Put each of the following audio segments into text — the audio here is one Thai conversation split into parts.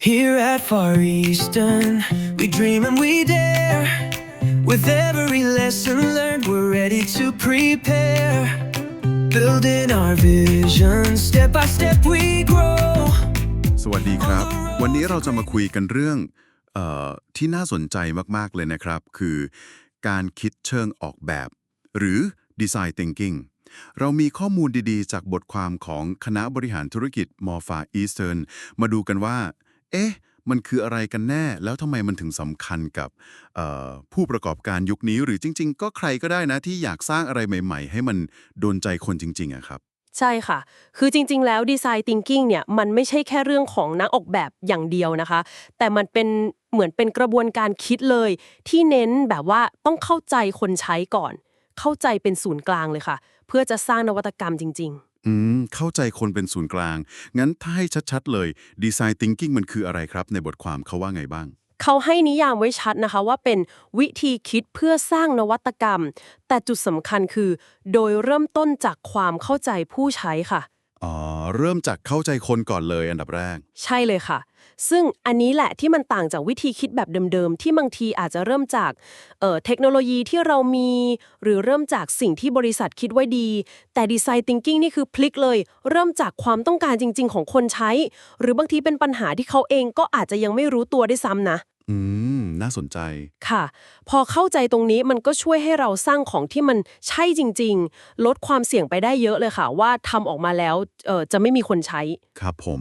Here at Far Eastern, we dream and we dare. With every lesson learned, we're ready to prepare. Building our vision, step by step we grow. สวัสดีครับ วันนี้เราจะมาคุยกันเรื่องเออที่น่าสนใจมาก ๆ เลยนะครับ คือการคิดเชิงออกแบบ หรือ Design Thinking เรามีข้อมูลดีๆ จากบทความของคณะบริหารธุรกิจมอฟาอีสเทิร์นมาดูกันว่า เอ๊ะ มันคืออะไรกันแน่ แล้วทำไมมันถึงสำคัญกับผู้ประกอบการยุคนี้ หรือจริง ๆ ก็ใครก็ได้นะที่อยากสร้างอะไรใหม่ ๆ ให้มันโดนใจคนจริงๆอะครับ ใช่ค่ะ คือจริง ๆ แล้วดีไซน์ thinking เนี่ยมันไม่ใช่แค่เรื่องของนักออกแบบอย่างเดียวนะคะ แต่มันเป็นเหมือนเป็นกระบวนการคิดเลย ที่เน้นแบบว่าต้องเข้าใจคนใช้ก่อน เข้าใจเป็นศูนย์กลางเลยค่ะ เพื่อจะสร้างนวัตกรรมจริง ๆ อืม เข้าใจคนเป็นศูนย์กลาง งั้นถ้าให้ชัดๆ เลยดีไซน์ Thinking มันคืออะไรครับ ในบทความเขาว่าไงบ้าง เขาให้นิยามไว้ชัดนะคะว่าเป็นวิธีคิดเพื่อสร้างนวัตกรรม แต่จุดสำคัญคือ โดยเริ่มต้นจากความเข้าใจผู้ใช้ค่ะ อ๋อเริ่มจากเข้าใจคนก่อนเลยอันดับแรก ใช่เลยค่ะ ซึ่งอันนี้แหละที่มันต่างจากวิธีคิดแบบเดิมๆ ที่บางทีอาจจะเริ่มจากเอ่อเทคโนโลยีที่เรามี หรือเริ่มจากสิ่งที่บริษัทคิดไว้ดี แต่ดีไซน์ thinking นี่คือพลิกเลย เริ่มจากความต้องการจริง ๆ ของคนใช้ หรือบางทีเป็นปัญหาที่เขาเองก็อาจจะยังไม่รู้ตัวได้วยซ้ำนะ อืม น่าสนใจ ค่ะ พอเข้าใจตรงนี้มันก็ช่วยให้เราสร้างของที่มันใช่จริง ๆ ลดความเสี่ยงไปได้เยอะเลยค่ะ ว่าทำออกมาแล้วเอ่อจะไม่มีคนใช้ ครับผม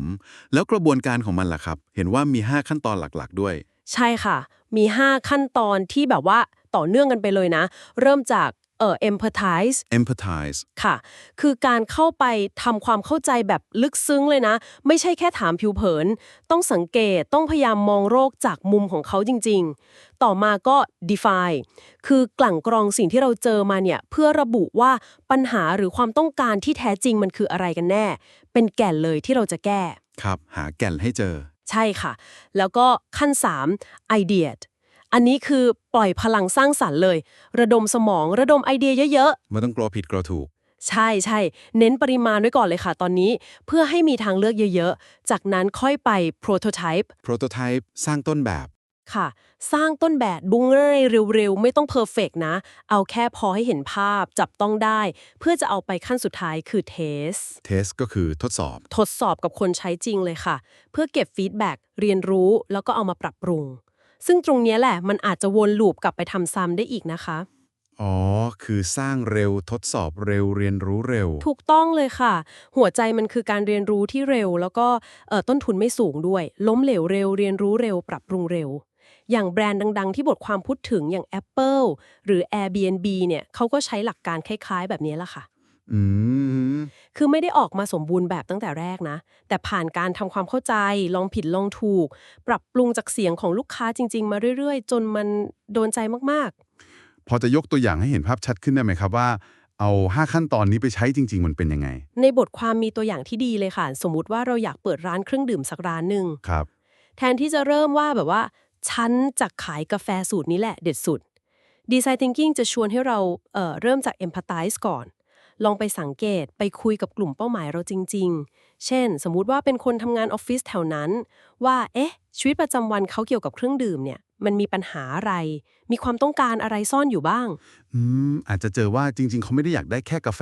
แล้วกระบวนการของมันล่ะครับ เห็นว่ามี 5 ขั้นตอนหลักๆ ด้วย ใช่ค่ะ มี 5 ขั้นตอนที่แบบว่าต่อเนื่องกันไปเลยนะ เริ่มจาก เอ่อ empathize Empathize ค่ะ คือการเข้าไปทำความเข้าใจแบบลึกซึ้งเลยนะ ไม่ใช่แค่ถามผิวเผิน ต้องสังเกตต้องพยายามมองโรคจากมุมของเขาจริง ๆ ต่อมาก็ define คือกลั่นกรองสิ่งที่เราเจอมาเนี่ย เพื่อระบุว่าปัญหาหรือความต้องการที่แท้จริงมันคืออะไรกันแน่ เป็นแก่นเลยที่เราจะแก้ ครับ หาแก่นให้เจอ ใช่ค่ะ แล้วก็ขั้น 3 idea อันนี้คือปล่อยพลังสร้างสรรค์เลย ระดมสมองระดมไอเดียเยอะไม่ต้องกลัวผิดกลัวถูก ๆ ใช่ใช่เน้นปริมาณไว้ก่อนเลยค่ะตอนนี้ เพื่อให้มีทางเลือกเยอะๆ จากนั้นค่อยไป prototype Prototype สร้างต้นแบบ ค่ะ สร้างต้นแบบดุงง่ายเร็วๆ ไม่ต้องเพอร์เฟกนะ เอาแค่พอให้เห็นภาพจับต้องได้ เพื่อจะเอาไปขั้นสุดท้ายคือ test Test ก็คือทดสอบ ทดสอบกับคนใช้จริงเลยค่ะ เพื่อเก็บฟีดแบ็กเรียนรู้แล้วก็เอามาปรับปรุง ซึ่งตรงเนี้ยแหละมันอาจจะวนลูปกลับไปทำซ้ำได้อีกนะคะ อ๋อ คือสร้างเร็วทดสอบเร็วเรียนรู้เร็ว ถูกต้องเลยค่ะ หัวใจมันคือการเรียนรู้ที่เร็ว แล้วก็เอ่อต้นทุนไม่สูงด้วย ล้มเหลวเร็ว เรียนรู้เร็ว ปรับปรุงเร็ว อย่างแบรนด์ดัง ๆ ที่บทความพูดถึงอย่าง Apple หรือ Airbnb เนี่ยเขาก็ใช้หลักการคล้าย ๆ แบบนี้แหละค่ะ อืม คือไม่ได้ออกมาสมบูรณ์แบบตั้งแต่แรกนะ แต่ผ่านการทำความเข้าใจ ลองผิดลองถูก ปรับปรุงจากเสียงของลูกค้าจริง ๆ มาเรื่อยๆ จนมันโดนใจมากพอจะยกตัวอย่างให้เห็นภาพชัดขึ้นได้ไหมครับว่า เอา 5 ขั้นตอนนี้ไปใช้จริง ๆ มันเป็นยังไง ๆ ในบทความมีตัวอย่างที่ดีเลยค่ะ สมมุติว่าเราอยากเปิดร้านเครื่องดื่มสักร้านหนึ่ง ครับ แทนที่จะเริ่มว่าแบบว่า ฉันจะขายกาแฟสูตรนี้แหละเด็ดสุด Design Thinking จะชวนให้เราเอ่อเริ่มจาก Empathize ก่อน ลองไปสังเกตไปคุยกับกลุ่มเป้าหมายเราจริง ๆ เช่น สมมุติว่าเป็นคนทำงานออฟฟิศแถวนั้น ว่า เอ๊ะ ชีวิตประจำวันเขาเกี่ยวกับเครื่องดื่มเนี่ย มันมีปัญหาอะไร มีความต้องการอะไรซ่อนอยู่บ้าง อืม อาจจะเจอว่าจริง ๆ เขาไม่ได้อยากได้แค่กาแฟ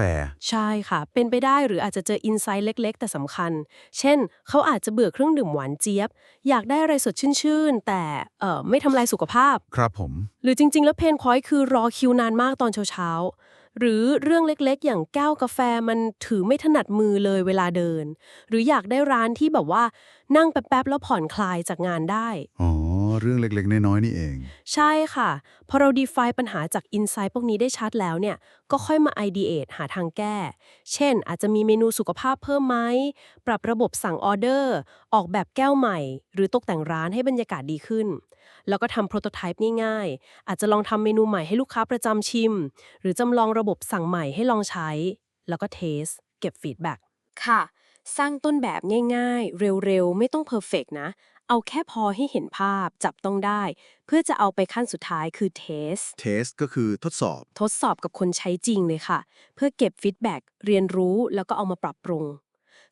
ใช่ค่ะ เป็นไปได้หรืออาจจะเจออินไซต์เล็ก ๆ แต่สำคัญ เช่น เขาอาจจะเบื่อเครื่องดื่มหวานเจี๊ยบ อยากได้อะไรสดชื่นๆ แต่ เอ่อ ไม่ทำลายสุขภาพ ครับผม หรือจริง ๆ แล้วเพนพอยต์คือรอคิวนานมากตอนเช้าๆ หรือเรื่องเล็กๆ อย่างแก้วกาแฟมันถือไม่ถนัดมือเลยเวลาเดิน หรืออยากได้ร้านที่แบบว่านั่งแป๊บๆแล้วผ่อนคลายจากงานได้ อ๋อ เรื่องเล็กๆ น้อยๆนี่เอง ใช่ค่ะ พอเรา define ปัญหาจาก insight พวกนี้ได้ชัดแล้วเนี่ย ก็ค่อยมา ideate หาทางแก้ เช่น อาจจะมีเมนูสุขภาพเพิ่มไหม ปรับระบบสั่งออเดอร์ ออกแบบแก้วใหม่ หรือตกแต่งร้านให้บรรยากาศดีขึ้น แล้วก็ทำ prototype ง่ายๆ อาจจะลองทำเมนูใหม่ให้ลูกค้าประจำชิม หรือจำลองระบบสั่งใหม่ให้ลองใช้ แล้วก็เทสเก็บ feedback ค่ะ สร้างต้นแบบง่ายๆ เร็วๆ ไม่ต้อง perfect นะ เอาแค่พอให้เห็นภาพจับต้องได้ เพื่อจะเอาไปขั้นสุดท้ายคือ test Test ก็คือทดสอบ ทดสอบกับคนใช้จริงเลยค่ะ เพื่อเก็บฟีดแบ็กเรียนรู้แล้วก็เอามาปรับปรุง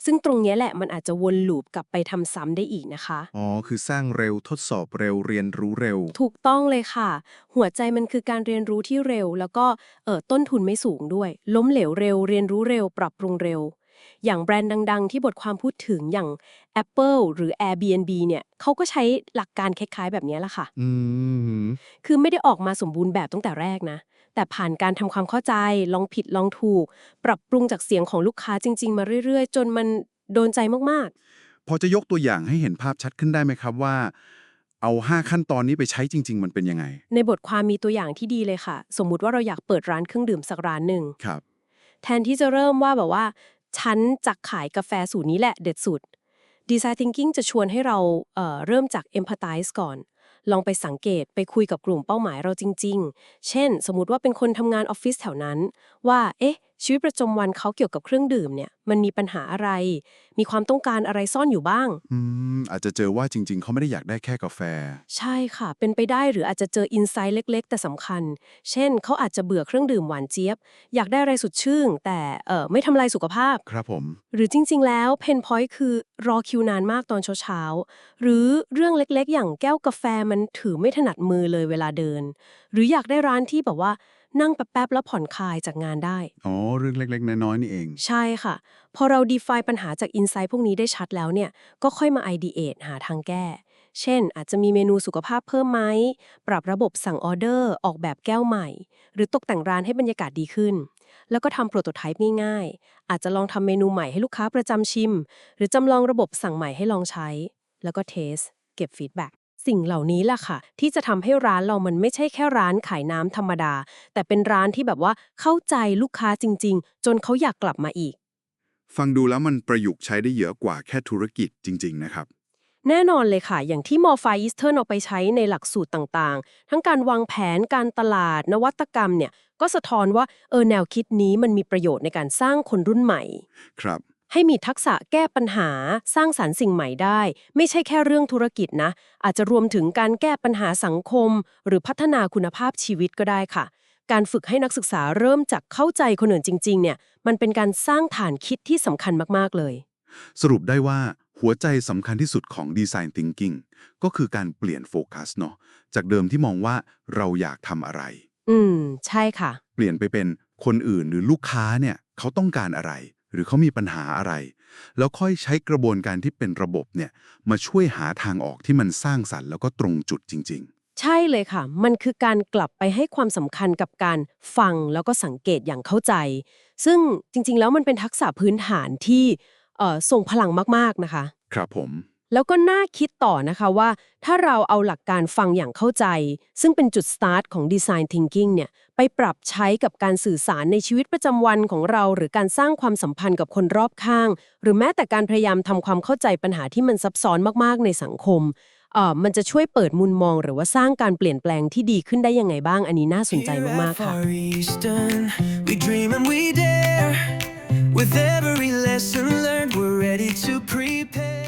ซึ่งตรงเนี้ยแหละมันอาจจะวนลูปกลับไปทำซ้ำได้อีกนะคะ อ๋อ คือสร้างเร็วทดสอบเร็วเรียนรู้เร็ว ถูกต้องเลยค่ะ หัวใจมันคือการเรียนรู้ที่เร็ว แล้วก็เออต้นทุนไม่สูงด้วย ล้มเหลวเร็ว เรียนรู้เร็ว ปรับปรุงเร็ว อย่างแบรนด์ดัง ๆ ที่บทความพูดถึงอย่าง Apple หรือ Airbnb เนี่ยเขาก็ใช้หลักการคล้ายๆ แบบนี้แหละค่ะอืมคือไม่ได้ออกมาสมบูรณ์แบบตั้งแต่แรกนะ แต่ผ่านการทำความเข้าใจ ลองผิดลองถูก ปรับปรุงจากเสียงของลูกค้าจริง ๆ มาเรื่อย ๆ จนมันโดนใจมากพอจะยกตัวอย่างให้เห็นภาพชัดขึ้นได้ไหมครับว่าเอา 5 ขั้นตอนนี้ไปใช้จริง ๆ มันเป็นยังไงๆในบทความมีตัวอย่างที่ดีเลยค่ะ สมมุติว่าเราอยากเปิดร้านเครื่องดื่มสักร้านหนึ่งครับ แทนที่จะเริ่มว่าแบบว่า ฉันจะขายกาแฟสูตรนี้แหละเด็ดสุด Design Thinking จะชวนให้เราเเริ่มจาก Empathize ก่อน ลองไปสังเกตไปคุยกับกลุ่มเป้าหมายเราจริง ๆ เช่น สมมติว่าเป็นคนทำงานออฟฟิศแถวนั้น ว่า เอ๊ะ ชีวิตประจำวันเขาเกี่ยวกับเครื่องดื่มเนี่ยมันมีปัญหาอะไร มีความต้องการอะไรซ่อนอยู่บ้าง อืมอาจจะเจอว่าจริง ๆ เขาไม่ได้อยากได้แค่กาแฟ ใช่ค่ะ เป็นไปได้หรืออาจจะเจออินไซต์เล็ก ๆ แต่สำคัญ เช่น เขาอาจจะเบื่อเครื่องดื่มหวานเจี๊ยบ อยากได้อะไรสดชื่นแต่เออไม่ทำลายสุขภาพ ครับผม หรือจริง ๆ แล้วเพนพอยต์คือรอคิวนานมากตอนเช้าๆหรือเรื่องเล็กๆ อย่างแก้วกาแฟมันถือไม่ถนัดมือเลยเวลาเดิน หรืออยากได้ร้านที่แบบว่า นั่งแป๊บๆแล้วผ่อนคลายจากงานได้ อ๋อ เรื่องเล็กๆ น้อยๆนี่เอง ใช่ค่ะ พอเรา define ปัญหาจาก insight พวกนี้ได้ชัดแล้วเนี่ย ก็ค่อยมา ideate หาทางแก้ เช่น อาจจะมีเมนูสุขภาพเพิ่มไหม ปรับระบบสั่งออเดอร์ ออกแบบแก้วใหม่ หรือตกแต่งร้านให้บรรยากาศดีขึ้น แล้วก็ทำโปรโตไทป์ง่ายๆ อาจจะลองทำเมนูใหม่ให้ลูกค้าประจำชิม หรือจำลองระบบสั่งใหม่ให้ลองใช้ แล้วก็เทส เก็บฟีดแบ็ก สิ่งเหล่านี้ล่ะค่ะ ที่จะทำให้ร้านเรามันไม่ใช่แค่ร้านขายน้ำธรรมดา แต่เป็นร้านที่แบบว่าเข้าใจลูกค้าจริง ๆ จนเขาอยากกลับมาอีก ฟังดูแล้วมันประยุกต์ใช้ได้เยอะกว่าแค่ธุรกิจจริง ๆ นะครับ แน่นอนเลยค่ะ อย่างที่มอไฟอิสเทิร์นเอาไปใช้ในหลักสูตรต่างๆ ทั้งการวางแผนการตลาด นวัตกรรมเนี่ยก็สะท้อนว่าเออแนวคิดนี้มันมีประโยชน์ในการสร้างคนรุ่นใหม่ ครับ ให้มีทักษะแก้ปัญหาสร้างสารรค์สิ่งใหม่ได้ ไม่ใช่แค่เรื่องธุรกิจนะ อาจจะรวมถึงการแก้ปัญหาสังคม หรือพัฒนาคุณภาพชีวิตก็ได้ค่ะ การฝึกให้นักศึกษาเริ่มจากเข้าใจคนอื่นจริง ๆ เนี่ยมันเป็นการสร้างฐานคิดที่สำคัญมากๆเลย สรุปได้ว่าหัวใจสำคัญที่สุดของ Design Thinking ก็คือการเปลี่ยนโฟกัสเนาะจากเดิมที่มองว่าเราอยากทำอะไร อืม ใช่ค่ะ เปลี่ยนไปเป็นคนอื่นหรือลูกค้าเนี่ยเขาต้องการอะไร หรือเขามีปัญหาอะไร แล้วค่อยใช้กระบวนการที่เป็นระบบเนี่ยมาช่วยหาทางออกที่มันสร้างสรรค์แล้วก็ตรงจุดจริงใช่เลยค่ะ มันคือการกลับไปให้ความสำคัญกับการฟังแล้วก็สังเกตอย่างเข้าใจ ซึ่งจริงๆ แล้วมันเป็นทักษะพื้นฐานที่เอ่อส่งพลังมากๆนะคะๆครับผม แล้วก็น่าคิดต่อนะคะว่า ถ้าเราเอาหลักการฟังอย่างเข้าใจ ซึ่งเป็นจุดสตาร์ทของ Design Thinking เนี่ยไปปรับใช้กับการสื่อสารในชีวิตประจำวันของเรา หรือการสร้างความสัมพันธ์กับคนรอบข้าง หรือแม้แต่การพยายามทำความเข้าใจปัญหาที่มันซับซ้อนมากๆ ในสังคมเออมันจะช่วยเปิดมุมมองหรือว่าสร้างการเปลี่ยนแปลงที่ดีขึ้นได้ยังไงบ้าง อันนี้น่าสนใจมาก ๆ ค่ะ With every lesson learned, we're ready to prepare.